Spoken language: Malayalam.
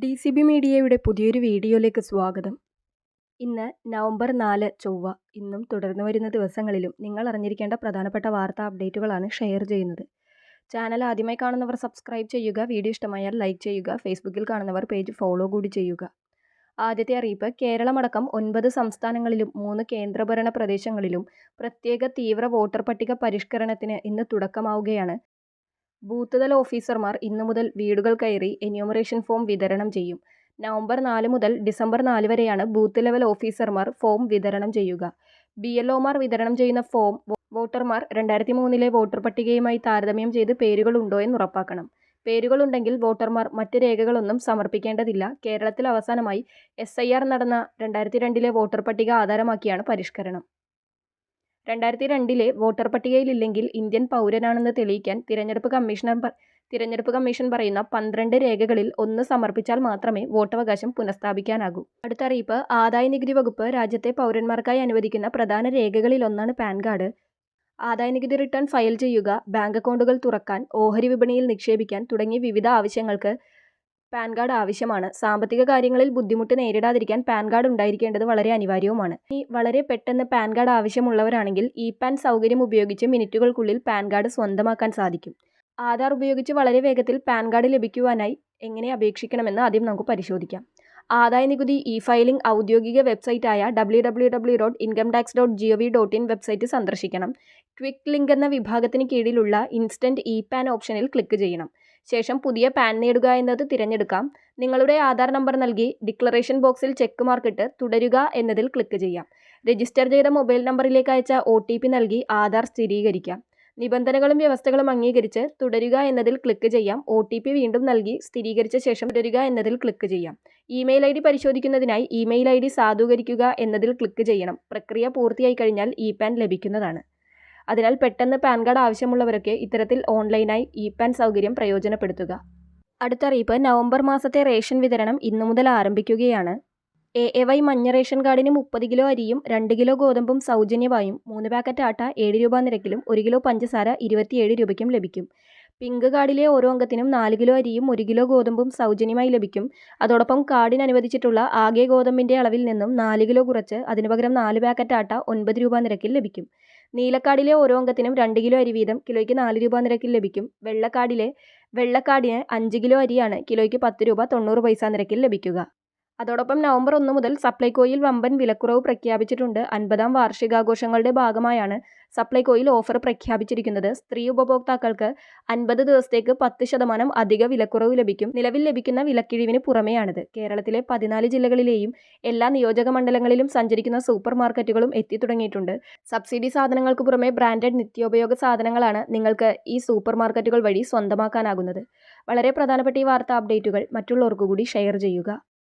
ഡി സി ബി മീഡിയയുടെ പുതിയൊരു വീഡിയോയിലേക്ക് സ്വാഗതം. ഇന്ന് നവംബർ നാല് ചൊവ്വ. ഇന്നും തുടർന്നു വരുന്ന ദിവസങ്ങളിലും നിങ്ങൾ അറിഞ്ഞിരിക്കേണ്ട പ്രധാനപ്പെട്ട വാർത്താ അപ്ഡേറ്റുകളാണ് ഷെയർ ചെയ്യുന്നത്. ചാനൽ ആദ്യമായി കാണുന്നവർ സബ്സ്ക്രൈബ് ചെയ്യുക വീഡിയോ ഇഷ്ടമായാൽ ലൈക്ക് ചെയ്യുക ഫേസ്ബുക്കിൽ കാണുന്നവർ പേജ് ഫോളോ കൂടി ചെയ്യുക. ആദ്യത്തെ അറിയിപ്പ് കേരളമടക്കം ഒൻപത് സംസ്ഥാനങ്ങളിലും മൂന്ന് കേന്ദ്രഭരണ പ്രദേശങ്ങളിലും പ്രത്യേക തീവ്ര വോട്ടർ പട്ടിക പരിഷ്കരണത്തിന് ഇന്ന് തുടക്കമാവുകയാണ്. ബൂത്ത് തല ഓഫീസർമാർ ഇന്നു മുതൽ വീടുകൾ കയറി എന്യൂമറേഷൻ ഫോം വിതരണം ചെയ്യും. നവംബർ നാല് മുതൽ ഡിസംബർ നാല് വരെയാണ് ബൂത്ത് ലെവൽ ഓഫീസർമാർ ഫോം വിതരണം ചെയ്യുക. ബി എൽ ഒമാർ വിതരണം ചെയ്യുന്ന ഫോം വോട്ടർമാർ രണ്ടായിരത്തി മൂന്നിലെ വോട്ടർ പട്ടികയുമായി താരതമ്യം ചെയ്ത് പേരുകൾ ഉണ്ടോ എന്ന് ഉറപ്പാക്കണം. പേരുകളുണ്ടെങ്കിൽ വോട്ടർമാർ മറ്റ് രേഖകളൊന്നും സമർപ്പിക്കേണ്ടതില്ല. കേരളത്തിൽ അവസാനമായി എസ് ഐ ആർ നടന്ന രണ്ടായിരത്തി രണ്ടിലെ വോട്ടർ പട്ടിക ആധാരമാക്കിയാണ് പരിഷ്കരണം. രണ്ടായിരത്തി രണ്ടിലെ വോട്ടർ പട്ടികയിലില്ലെങ്കിൽ ഇന്ത്യൻ പൗരനാണെന്ന് തെളിയിക്കാൻ തിരഞ്ഞെടുപ്പ് കമ്മീഷണർ തിരഞ്ഞെടുപ്പ് കമ്മീഷൻ പറയുന്ന പന്ത്രണ്ട് രേഖകളിൽ ഒന്ന് സമർപ്പിച്ചാൽ മാത്രമേ വോട്ടവകാശം പുനഃസ്ഥാപിക്കാനാകൂ. അടുത്ത ആദായ നികുതി വകുപ്പ് രാജ്യത്തെ പൗരന്മാർക്കായി അനുവദിക്കുന്ന പ്രധാന രേഖകളിൽ ഒന്നാണ് പാൻ കാർഡ്. ആദായനികുതി റിട്ടേൺ ഫയൽ ചെയ്യുക ബാങ്ക് അക്കൗണ്ടുകൾ തുറക്കാൻ ഓഹരി വിപണിയിൽ നിക്ഷേപിക്കാൻ തുടങ്ങിയ വിവിധ ആവശ്യങ്ങൾക്ക് പാൻ കാർഡ് ആവശ്യമാണ്. സാമ്പത്തിക കാര്യങ്ങളിൽ ബുദ്ധിമുട്ട് നേരിടാതിരിക്കാൻ പാൻ കാർഡ് ഉണ്ടായിരിക്കേണ്ടത് വളരെ അനിവാര്യവുമാണ്. ഇനി വളരെ പെട്ടെന്ന് പാൻ കാർഡ് ആവശ്യമുള്ളവരാണെങ്കിൽ ഇ പാൻ സൗകര്യം ഉപയോഗിച്ച് മിനിറ്റുകൾക്കുള്ളിൽ പാൻ കാർഡ് സ്വന്തമാക്കാൻ സാധിക്കും. ആധാർ ഉപയോഗിച്ച് വളരെ വേഗത്തിൽ പാൻ കാർഡ് ലഭിക്കുവാനായി എങ്ങനെ അപേക്ഷിക്കണമെന്ന് ആദ്യം നമുക്ക് പരിശോധിക്കാം. ആദായ നികുതി ഇ ഫയലിംഗ് ഔദ്യോഗിക വെബ്സൈറ്റായ W W W dot income tax dot G O V dot in website സന്ദർശിക്കണം. ക്വിക്ക് ലിങ്ക് എന്ന വിഭാഗത്തിന് കീഴിലുള്ള ഇൻസ്റ്റന്റ് ഇ പാൻ ഓപ്ഷനിൽ ക്ലിക്ക് ചെയ്യണം. ശേഷം പുതിയ പാൻ നേടുക എന്നത് തിരഞ്ഞെടുക്കാം. നിങ്ങളുടെ ആധാർ നമ്പർ നൽകി ഡിക്ലറേഷൻ ബോക്സിൽ ചെക്ക് മാർക്കിട്ട് തുടരുക എന്നതിൽ ക്ലിക്ക് ചെയ്യാം. രജിസ്റ്റർ ചെയ്ത മൊബൈൽ നമ്പറിലേക്ക് അയച്ച ഒ നൽകി ആധാർ സ്ഥിരീകരിക്കാം. നിബന്ധനകളും വ്യവസ്ഥകളും അംഗീകരിച്ച് തുടരുക എന്നതിൽ ക്ലിക്ക് ചെയ്യാം. ഒ വീണ്ടും നൽകി സ്ഥിരീകരിച്ച ശേഷം തുടരുക എന്നതിൽ ക്ലിക്ക് ചെയ്യാം. ഇമെയിൽ ഐ ഡി പരിശോധിക്കുന്നതിനായി ഇമെയിൽ ഐ ഡി സാധൂകരിക്കുക എന്നതിൽ ക്ലിക്ക് ചെയ്യണം. പ്രക്രിയ പൂർത്തിയായി കഴിഞ്ഞാൽ ഇ പാൻ ലഭിക്കുന്നതാണ്. അതിനാൽ പെട്ടെന്ന് പാൻ കാർഡ് ആവശ്യമുള്ളവരൊക്കെ ഇത്തരത്തിൽ ഓൺലൈനായി ഇ പാൻ സൗകര്യം പ്രയോജനപ്പെടുത്തുക. അടുത്ത അറിയിപ്പ് നവംബർ മാസത്തെ റേഷൻ വിതരണം ഇന്നു മുതൽ ആരംഭിക്കുകയാണ്. എ എ വൈ മഞ്ഞ റേഷൻ കാർഡിന് മുപ്പത് കിലോ അരിയും രണ്ട് കിലോ ഗോതമ്പും സൗജന്യമായും മൂന്ന് പാക്കറ്റ് ആട്ട ഏഴ് രൂപ നിരക്കിലും ഒരു കിലോ പഞ്ചസാര ഇരുപത്തിയേഴ് രൂപയ്ക്കും ലഭിക്കും. പിങ്ക് കാർഡിലെ ഓരോ അംഗത്തിനും നാല് കിലോ അരിയും ഒരു കിലോ ഗോതമ്പും സൗജന്യമായി ലഭിക്കും. അതോടൊപ്പം കാർഡിന് അനുവദിച്ചിട്ടുള്ള ആകെ ഗോതമ്പിന്റെ അളവിൽ നിന്നും നാല് കിലോ കുറച്ച് അതിനു പകരം നാല് പാക്കറ്റ് ആട്ട ഒൻപത് രൂപ നിരക്കിൽ ലഭിക്കും. നീലക്കാർഡിലെ ഓരോ അംഗത്തിനും രണ്ട് കിലോ അരി വീതം കിലോയ്ക്ക് നാല് രൂപ നിരക്കിൽ ലഭിക്കും. വെള്ളക്കാർഡിലെ വെള്ളക്കാർഡിന് അഞ്ച് കിലോ അരിയാണ് കിലോയ്ക്ക് പത്ത് രൂപ തൊണ്ണൂറ് പൈസ നിരക്കിൽ ലഭിക്കുക. അതോടൊപ്പം നവംബർ ഒന്ന് മുതൽ സപ്ലൈകോയിൽ വമ്പൻ വിലക്കുറവ് പ്രഖ്യാപിച്ചിട്ടുണ്ട്. അൻപതാം വാർഷികാഘോഷങ്ങളുടെ ഭാഗമായാണ് സപ്ലൈകോയിൽ ഓഫർ പ്രഖ്യാപിച്ചിരിക്കുന്നത്. സ്ത്രീ ഉപഭോക്താക്കൾക്ക് അൻപത് ദിവസത്തേക്ക് പത്ത് ശതമാനം അധിക വിലക്കുറവ് ലഭിക്കും. നിലവിൽ ലഭിക്കുന്ന വിലക്കിഴിവിന് പുറമെയാണിത്. കേരളത്തിലെ പതിനാല് ജില്ലകളിലെയും എല്ലാ നിയോജക മണ്ഡലങ്ങളിലും സഞ്ചരിക്കുന്ന സൂപ്പർ മാർക്കറ്റുകളും എത്തിത്തുടങ്ങിയിട്ടുണ്ട് സബ്സിഡി സാധനങ്ങൾക്ക് പുറമെ ബ്രാൻഡഡ് നിത്യോപയോഗ സാധനങ്ങളാണ് നിങ്ങൾക്ക് ഈ സൂപ്പർ മാർക്കറ്റുകൾ വഴി സ്വന്തമാക്കാനാകുന്നത്. വളരെ പ്രധാനപ്പെട്ട ഈ വാർത്താ അപ്ഡേറ്റുകൾ മറ്റുള്ളവർക്ക് കൂടി ഷെയർ ചെയ്യുക.